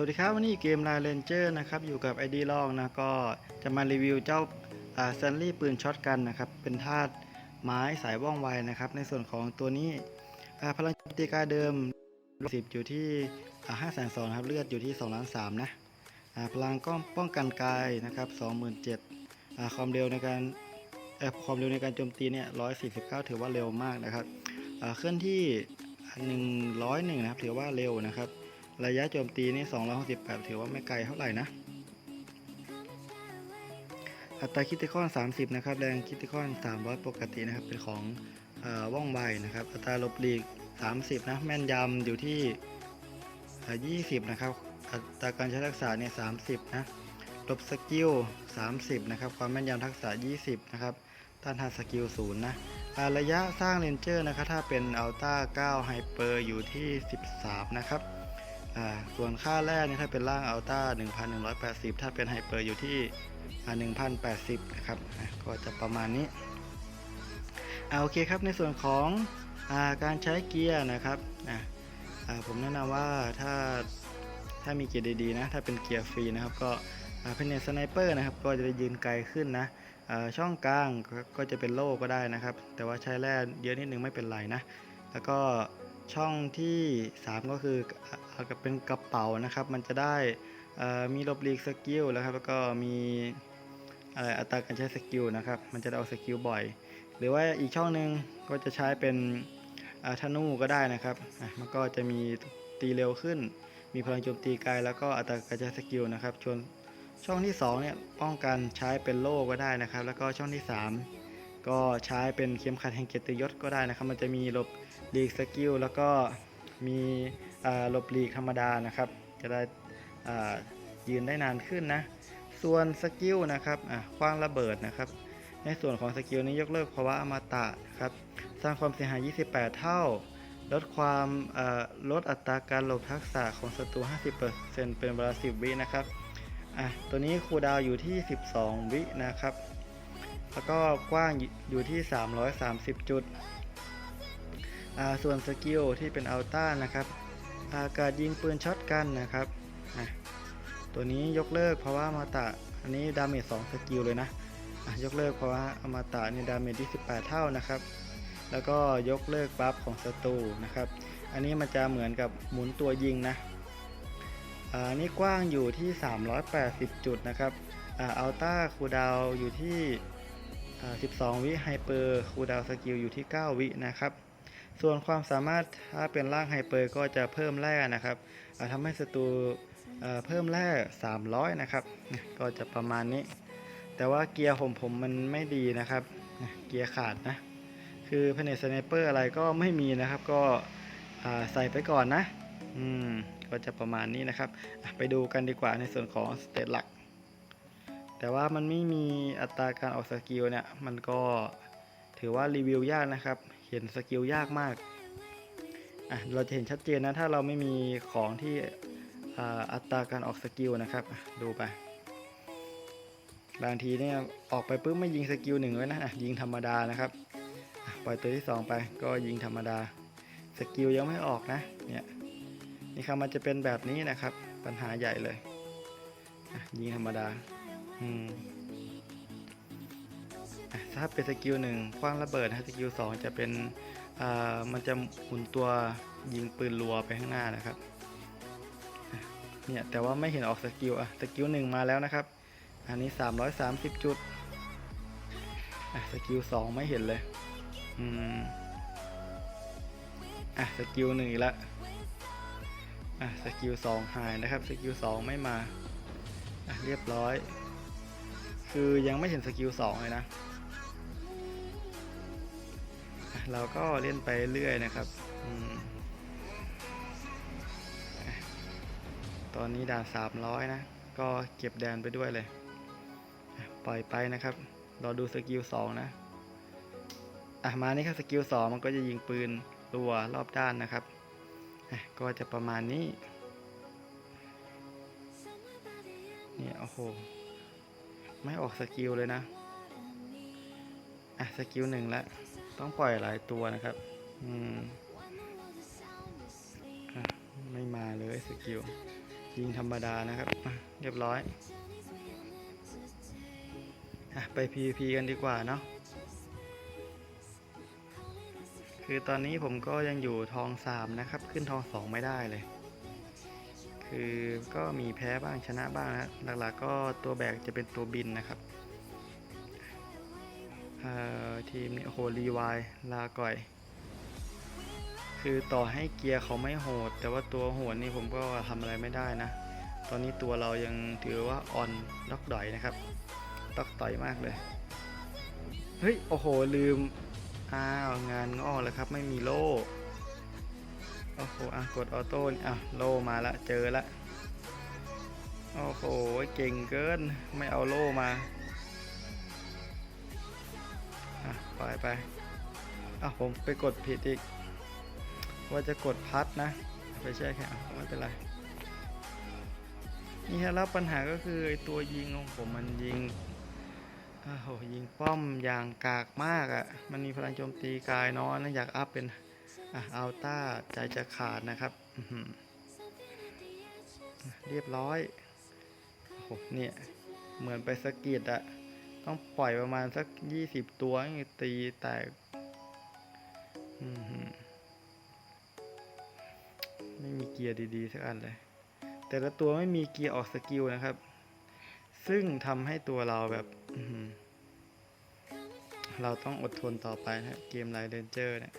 วัสดีครับวันนี้เกมลาเลนเจอร์นะครับอยู่กับไอดีลองนะก็จะมารีวิวเจ้าแซนลี่ปืนช็อตกันนะครับเป็นธาตุไม้สายว่องไวนะครับในส่วนของตัวนี้พลังจมตีกายเดิม 10 อยู่ที่ห้าแสนสองครับเลือดอยู่ที่2ล้านสามนะพลังก็ป้องกันกายนะครับ27,000อ่าความเร็วในการเอ่อความเร็วในการโจมตีเนี่ย149 ถือว่าเร็วมากนะครับเคลื่อนที่ 101 นะครับถือว่าเร็วนะครับ ระยะโจมตีนี่268 ถือว่าไม่ไกลเท่าไหร่นะ อัตราคิติคอน 30 นะครับ แรงคิติคอน 300 ปกตินะครับ เป็นของอว่องไวนะครับ อัตราลบหลีก 30 นะ แม่นยำอยู่ที่เอ่อ20 นะครับ อัตราการใช้ทักษะเนี่ย 30 นะ ลบสกิล 30 นะครับ ความแม่นยำทักษะ 20 นะครับ ต้านทานสกิล 0 นะอ่าระยะสร้างเรนเจอร์นะครับ ถ้าเป็นอัลต้า9ไฮเปอร์อยู่ที่ 13 นะครับ ส่วนค่าแรกนี่ถ้าเป็นร่างอัลต้า1,180 ถ้าเป็นไฮเปอร์อยู่ที่อ่า1,080 นะครับก็จะประมาณนี้อ่าโอเคครับในส่วนของอาการใช้เกียร์นะครับอะอ่าผมแนะนำว่าถ้าถ้ามีเกียร์ดีๆนะถ้าเป็นเกียร์ฟรีนะครับก็เพนเนสไนเปอร์นะครับก็จะได้ยืนไกลขึ้นนะอ่าช่องกลางก็ก็จะเป็นโล่ก็ได้นะครับ แต่ว่าใช้แร่เยอะนิดนึงไม่เป็นไรนะ แล้วก็ ช่องที่ 3 ก็คือเอาเป็นกระเป๋านะครับ มันจะได้มีลบลีกสกิลแล้วครับ แล้วก็มีอะไรอัตราการใช้สกิลนะครับ มันจะได้เอาสกิลบ่อย หรือว่าอีกช่องหนึ่งก็จะใช้เป็นธนูก็ได้นะครับ มันก็จะมีตีเร็วขึ้น มีพลังโจมตีไกลแล้วก็อัตราการใช้สกิลนะครับชนช่องที่2เนี่ยป้องกันใช้เป็นโล่ก็ได้นะครับ แล้วก็ช่องที่ 3 ก็ใช้เป็นเข็มขัดแห่งเกียรติยศก็ได้นะครับ มันจะมีลบ ลีกสกิลแล้วก็มีหลบลีกธรรมดานะครับ จะได้ยืนได้นานขึ้นนะ ส่วนสกิลนะครับคว้างระเบิดนะครับ ในส่วนของสกิลนี้ยกเลิกภาวะอมตะนะครับ สร้างความเสียหาย 28 เท่า ลดความลดอัตราการหลบทักษะของศัตรู 50%เป็นเวลา 10 วินะครับอะตัวนี้คูดาวอยู่ที่ 12 วินะครับ แล้วก็กว้างอยู่ที่ 330 จุด ส่วนสกิลที่เป็นอัลต้านะครับอากาศยิงปืนช็อตกันนะครับ ตัวนี้ยกเลิกเพราะว่าอมาตะอันนี้ดาเมจ2สกิลเลยนะยกเลิกเพราะว่าอมาตะนี่ดาเมจที่18 เท่านะครับ แล้วก็ยกเลิกบัฟของศัตรูนะครับ อันนี้มันจะเหมือนกับหมุนตัวยิงนะอันนี่กว้างอยู่ที่ 380 จุดนะครับอ่าอัลต้าคูดาวอยู่ที่ 12 วิไฮเปอร์คูดาวสกิลอยู่ที่ 9 วินะครับ ส่วนความสามารถถ้าเป็นร่างไฮเปอร์ก็จะเพิ่มแร่นะครับอ่าทำให้ศัตรูเพิ่มแร่300 นะครับ ก็จะประมาณนี้ แต่ว่าเกียร์ผมผมมันไม่ดีนะครับ เกียร์ขาดนะ คือพเนสไนเปอร์อะไรก็ไม่มีนะครับ ก็ใส่ไปก่อนนะ อืม ก็จะประมาณนี้นะครับ ไปดูกันดีกว่าในส่วนของสเตตหลัก แต่ว่ามันไม่มีอัตราการออกสกิลเนี่ย มันก็ ถือว่ารีวิวยากนะครับ เห็นสกิลยากมากอะเราจะเห็นชัดเจนนะ ถ้าเราไม่มีของที่อัตราการออกสกิลนะครับ ดูไป บางทีเนี่ยออกไปปุ๊บไม่ยิงสกิลหนึ่งไว้นะะยิงธรรมดานะครับ ปล่อยตัวที่สองไปก็ยิงธรรมดา สกิลยังไม่ออกนะ เนี่ย นี่ครับมันจะเป็นแบบนี้นะครับ ปัญหาใหญ่เลย ยิงธรรมดา อืม ถ้าเป็นสกิลหนึ่งคว้างระเบิดนะสกิลสองจะเป็นมันจะหมุนตัวยิงปืนรัวไปข้างหน้านะครับเนี่ยแต่ว่าไม่เห็นออกสกิลอะสกิลหนึ่งมาแล้วนะครับ อันนี้ 330 จุดอะสกิลสองไม่เห็นเลยอืมอะสกิลหนึ่งอีกล้วอะสกิลสองหายนะครับสกิลสองไม่มาอะเรียบร้อย คือยังไม่เห็นสกิลสองเลยนะ เราก็เล่นไปเรื่อยนะครับอตอนนี้ด่าน300 นะ ก็เก็บแดนไปด้วยเลย ปล่อยไปนะครับรอดูสกิล2นะอะมานี่ครับสกิล2มันก็จะยิงปืนรัวรอบด้านนะครับ ก็จะประมาณนี้เนี่ยโอ้โห ไม่ออกสกิลเลยนะ อะ สกิลหนึ่งแล้ว ต้องปล่อยหลายตัวนะครับ อืมอไม่มาเลยสกิล ยิงธรรมดานะครับ เรียบร้อยอะไป PVP กันดีกว่าเนาะ คือตอนนี้ผมก็ยังอยู่ทองสามนะครับ ขึ้นทองสองไม่ได้เลย คือก็มีแพ้บ้างชนะบ้างนะหลักๆก็ตัวแบกจะเป็นตัวบินนะครับ ทีมนี้โหรีวายลาก่อย คือต่อให้เกียร์เขาไม่โหด แต่ว่าตัวโหดนี่ผมก็ทำอะไรไม่ได้นะ ตอนนี้ตัวเรายังถือว่าออนด็อกดอยนะครับด็อกต่อยมากเลย เฮ้ย โอ้โห ลืม อ้าว งานงอกแล้วครับ ไม่มีโล่ โอ้โห อะ กดออโต้อะ โล่มาละ เจอละ โอ้โห เก่งเกิน ไม่เอาโล่มา อะปล่อยไปอะผมไปกดผิดอีก ว่าจะกดพัดนะ ไปแช่แข็งไม่เป็นไรนี่ฮะแล้วปัญหาก็คือไอตัวยิงของผมมันยิงโอ้โหยิงป้อมอย่างกากมากอะ่ะ มันมีพลังโจมตีกายน้อยนะอยากอัพเป็นอะอัลต้าใจจะขาดนะครับเรียบร้อยโอ้โหเนี่ย เหมือนไปสะกิดอะ ต้องปล่อยประมาณสัก20ตัวตีแตกไม่มีเกียร์ดีๆสักอันเลย แต่ละตัวไม่มีเกียร์ออกสกิลนะครับ ซึ่งทำให้ตัวเราแบบเราต้องอดทนต่อไปนะเกมไลเดนเจอร์เนี่ย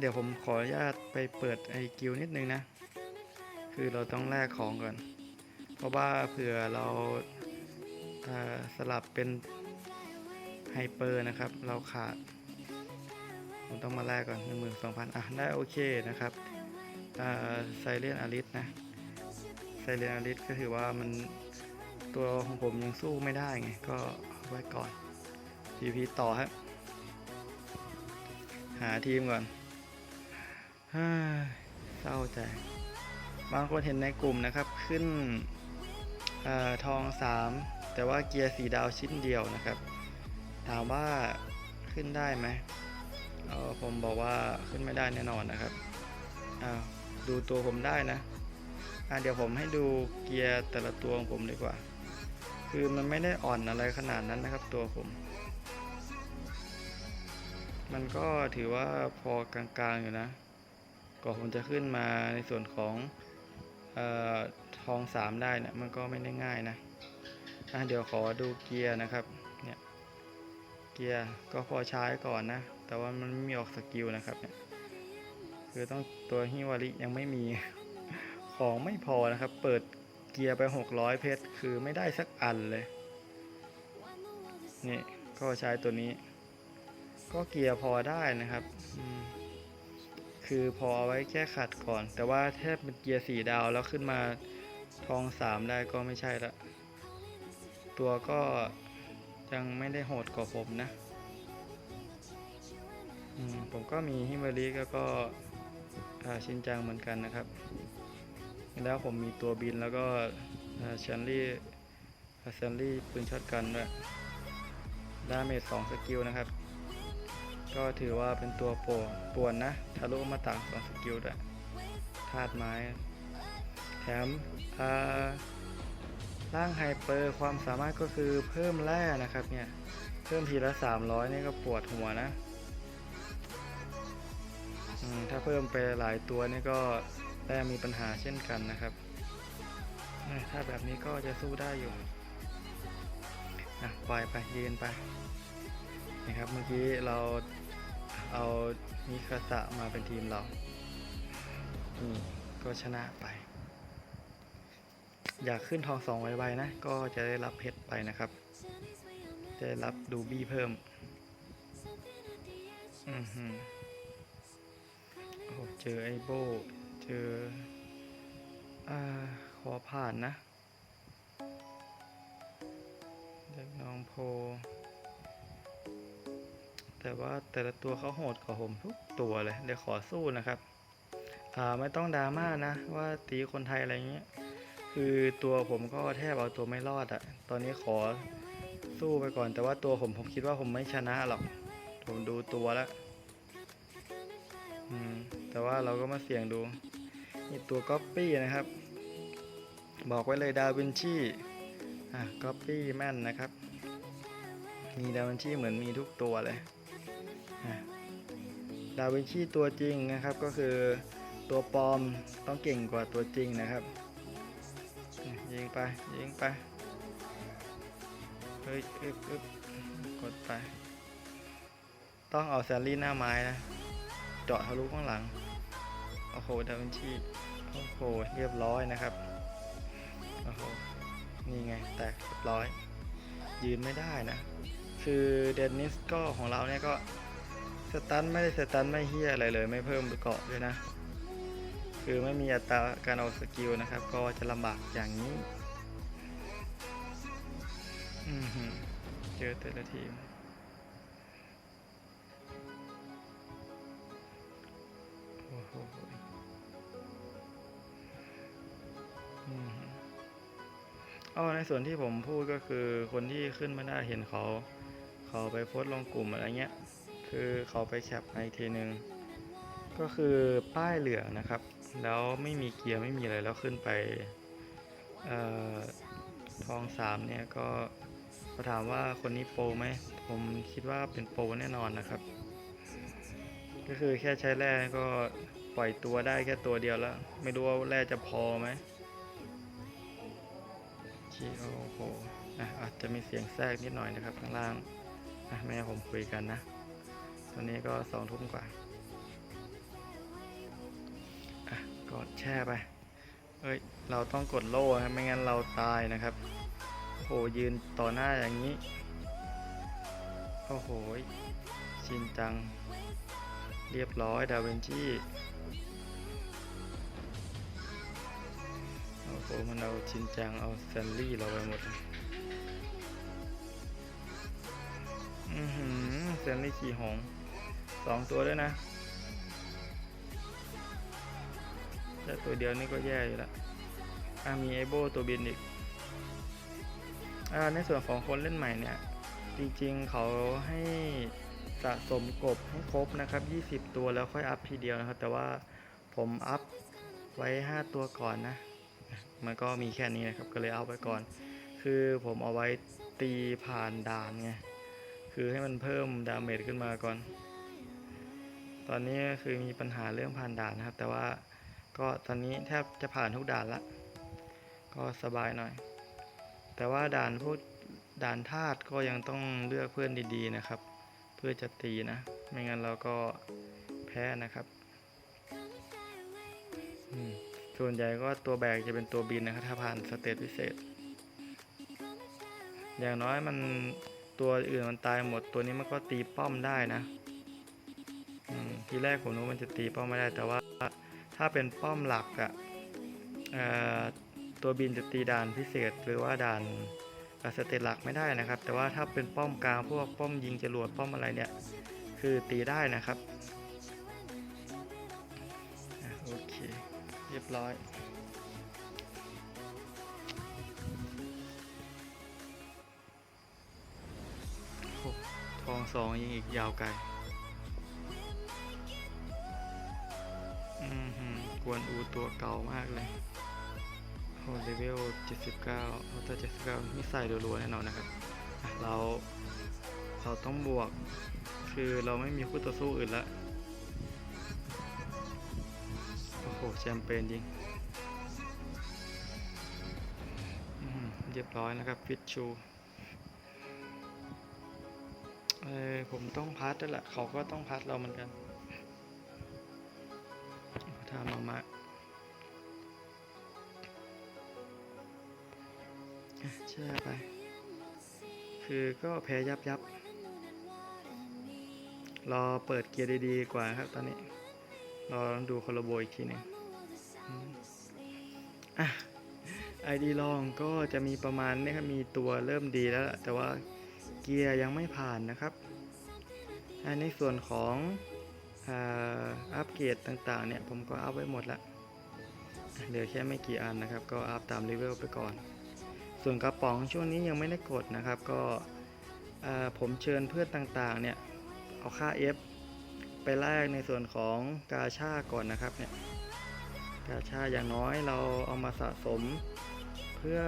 เดี๋ยวผมขออนุญาตไปเปิดไอกิลนิดนึงนะ คือเราต้องแลกของก่อน เพราะว่าเผื่อเราสลับเป็นไฮเปอร์นะครับ เราขาดผมต้องมาแลกก่อนหนึ่งหมื่นสองพันอะ ได้โอเคนะครับไซเลียนอาริสนะไซเลียนอาริสก็ถือว่ามันตัวของผมยังสู้ไม่ได้ไง ก็ไว้ก่อน PP ต่อฮะหาทีมก่อนเศร้าใจ บางคนเห็นในกลุ่มนะครับขึ้น ทอง 3 แต่ว่าเกียร์สีดาวชิ้นเดียวนะครับ ถามว่าขึ้นได้ไหมเออผมบอกว่าขึ้นไม่ได้แน่นอนนะครับอ้าวดูตัวผมได้นะอะเดี๋ยวผมให้ดูเกียร์แต่ละตัวของผมดีกว่า คือมันไม่ได้อ่อนอะไรขนาดนั้นนะครับตัวผม มันก็ถือว่าพอกลางๆอยู่นะก่อนผมจะขึ้นมาในส่วนของ ทองสามได้เนี่ยมันก็ไม่ได้ง่ายนะอะเดี๋ยวขอดูเกียร์นะครับ เนี่ย เกียร์ก็พอใช้ก่อนนะ แต่ว่ามันไม่มีออกสกิลนะครับเนี่ย คือต้องตัวฮิวาริยังไม่มี ของไม่พอนะครับ เปิดเกียร์ไป 600 เพชร คือไม่ได้สักอันเลย นี่ก็ใช้ตัวนี้ ก็เกียร์พอได้นะครับ อืม คือพอเอาไว้แค่ขัดก่อน แต่ว่าแทบเป็นเกียร์สี่ดาวแล้วขึ้นมาทองสามได้ก็ไม่ใช่ละ ตัวก็ยังไม่ได้โหดกว่าผมนะมผมก็มีฮิมาริแล้วก็ชินจังเหมือนกันนะครับ แล้วผมมีตัวบินแล้วก็เชนลี่เชนลี่ปืนช็อตกันด้วยดาเมจสองสกิลนะครับ ก็ถือว่าเป็นตัวป่วนป่วนนะทะลุมาต่างสองสกิลด้วยธาตุไม้ แถมอ่าร่างไฮเปอร์ความสามารถก็คือเพิ่มแร่นะครับเนี่ย เพิ่มทีละ 300 นี่ก็ปวดหัวนะถ้าเพิ่มไปหลายตัวนี่ก็แต้มมีปัญหาเช่นกันนะครับ ถ้าแบบนี้ก็จะสู้ได้อยู่อะปล่อยไปยืนไปนะครับเมื่อกี้เรา เอามิคาสะมาเป็นทีมเรานี่ก็ชนะไป อยากขึ้นทองสองไวๆนะ ก็จะได้รับเพชรไปนะครับ จะได้รับดูบี้เพิ่ม อือหือโอ้เจอไอโบ เจอ อ่า ขอผ่านนะเด็กน้องโพ แต่ว่าแต่ละตัวเขาโหดกว่าผมทุกตัวเลยเดี๋ยวขอสู้นะครับอ่าไม่ต้องดราม่านะว่าตีคนไทยอะไรเงี้ยคือตัวผมก็แทบเอาตัวไม่รอดอะตอนนี้ขอสู้ไปก่อน แต่ว่าตัวผมผมคิดว่าผมไม่ชนะหรอกผมดูตัวแล้วอืมแต่ว่าเราก็มาเสี่ยงดูมีตัวก๊อปปี้นะครับ บอกไว้เลยดาวินชีอะก๊อปปี้แม่นนะครับ มีดาวินชีเหมือนมีทุกตัวเลย ดาวินชีตัวจริงนะครับก็คือตัวปลอมต้องเก่งกว่าตัวจริงนะครับ ยิงไป ยิงไป เฮ้ยอึบอึบกดไป ต้องเอาแซลลี่หน้าไม้นะ เจาะทะลุข้างหลัง โอ้โห ดาวินชี โอ้โห เรียบร้อยนะครับ โอ้โห นี่ไง แตกเรียบร้อย ยืนไม่ได้นะ คือเดนนิสก็ของเราเนี่ยก็ สตันไม่ได้สตันไม่เฮียอะไรเลยไม่เพิ่มเกาะด้วยนะ คือไม่มีอัตราการเอาสกิลนะครับ ก็จะลำบากอย่างนี้อือหือเจอแต่ละทีมโอ้โหอ๋อในส่วนที่ผมพูดก็คือคนที่ขึ้นมาได้เห็นเขา เขาไปโพสต์ลงกลุ่มอะไรเงี้ย คือเขาไปแคปมาอีกทีนึงก็คือป้ายเหลืองนะครับ แล้วไม่มีเกียร์ไม่มีอะไรแล้วขึ้นไปออทองสามเนี่ยก็ถามว่าคนนี้โปรไหมผมคิดว่าเป็นโปรแน่นอนนะครับ ก็คือแค่ใช้แร่ก็ปล่อยตัวได้แค่ตัวเดียวแล้ว ไม่รู้ว่าแร่จะพอไหมชีโอ้โหออาจจะมีเสียงแทรกนิดหน่อยนะครับข้างล่างอะแม่ผมคุยกันนะ ตอนนี้ก็สองทุ่มกว่าอะกดแช่ไปเอ้ย เราต้องกดโล่ครับไม่งั้นเราตายนะครับ โหยืนต่อหน้าอย่างนี้ โอ้โหชินจัง เรียบร้อยดาวินชีโอ้โหมันเอาชินจังเอาแซนลี่เราไปหมด นลี่ขี่หงส์สองตัวด้วยนะแค่ตัวเดียวนี่ก็แย่อยู่แล้วอะมีไอโบตัวบินอีกอ่าในส่วนของคนเล่นใหม่เนี่ย จริงๆเขาให้สะสมกบให้ครบนะครับ 20 ตัวแล้วค่อยอัพทีเดียวนะครับ แต่ว่าผมอัพไว้ 5 ตัวก่อนนะ มันก็มีแค่นี้นะครับ ก็เลยเอาไว้ก่อน คือผมเอาไว้ตีผ่านด่านไง คือให้มันเพิ่มดาเมจขึ้นมาก่อน ตอนนี้คือมีปัญหาเรื่องผ่านด่านนะครับ แต่ว่าก็ตอนนี้แทบจะผ่านทุกด่านละ ก็สบายหน่อย แต่ว่าด่านพวกด่านธาตุก็ยังต้องเลือกเพื่อนดีๆนะครับ เพื่อจะตีนะ ไม่งั้นเราก็แพ้นะครับส่วนใหญ่ก็ตัวแบกจะเป็นตัวบินนะครับถ้าผ่านสเตจพิเศษ อย่างน้อยมัน ตัวอื่นมันตายหมด ตัวนี้มันก็ตีป้อมได้นะทีแรกผมนึกว่ามันจะตีป้อมไม่ได้ แต่ว่าถ้าเป็นป้อมหลักอะเอ่อตัวบินจะตีด่านพิเศษหรือว่าด่านสเตจหลักไม่ได้นะครับ แต่ว่าถ้าเป็นป้อมกลางพวกป้อมยิงจรวดป้อมอะไรเนี่ย คือตีได้นะครับ โอเค เรียบร้อย องสองยิงอีกยาวไกลอืมหือกวนอูตัวเก่ามากเลยโอ้เลเวล79เอาแต่79นี่ใส่รัวๆแน่นอนนะครับ เราเราต้องบวก คือเราไม่มีคู่ต่อสู้อื่นละโอ้โหแชมเปญจริงอืมเรียบร้อยนะครับฟิตชู ออผมต้องพัดแล้วแหละเขาก็ต้องพัดเราเหมือนกันทำมามาอะแช่ไป คือก็แพ้ยับยับ รอเปิดเกียร์ดีๆกว่าครับตอนนี้ รอดูคอลโบอีกทีหนึงอะไอดีลองก็จะมีประมาณนี้ครับ มีตัวเริ่มดีแล้ว แต่ว่า เกียร์ยังไม่ผ่านนะครับ ในส่วนของอัปเกรดต่างๆเนี่ยผมก็อัพไว้หมดละเหลือแค่ไม่กี่อันนะครับ ก็อัพตามเลเวลไปก่อน ส่วนกระป๋องช่วงนี้ยังไม่ได้กดนะครับ ก็ผมเชิญเพื่อนต่างๆเนี่ยเอาค่า F ไปแลกในส่วนของกาชาก่อนนะครับเนี่ยกาชาอย่างน้อยเราเอามาสะสมเพื่อ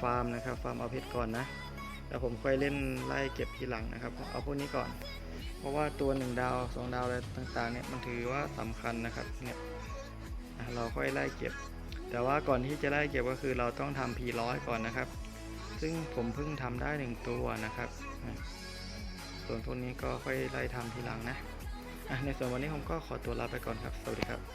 ฟาร์มนะครับ ฟาร์มเอาเพชรก่อนนะ แล้วผมค่อยเล่นไล่เก็บทีหลังนะครับ เอาพวกนี้ก่อน เพราะว่าตัวหนึ่งดาวสองดาวอะไรต่างๆเนี่ยมันถือว่าสำคัญนะครับเนี่ยเราค่อยไล่เก็บ แต่ว่าก่อนที่จะไล่เก็บก็คือเราต้องทำ P100 ก่อนนะครับ ซึ่งผมเพิ่งทำได้หนึ่งตัวนะครับ ส่วนพวกนี้ก็ค่อยไล่ทำทีหลังนะในส่วนวันนี้ผมก็ขอตัวลาไปก่อนครับ สวัสดีครับ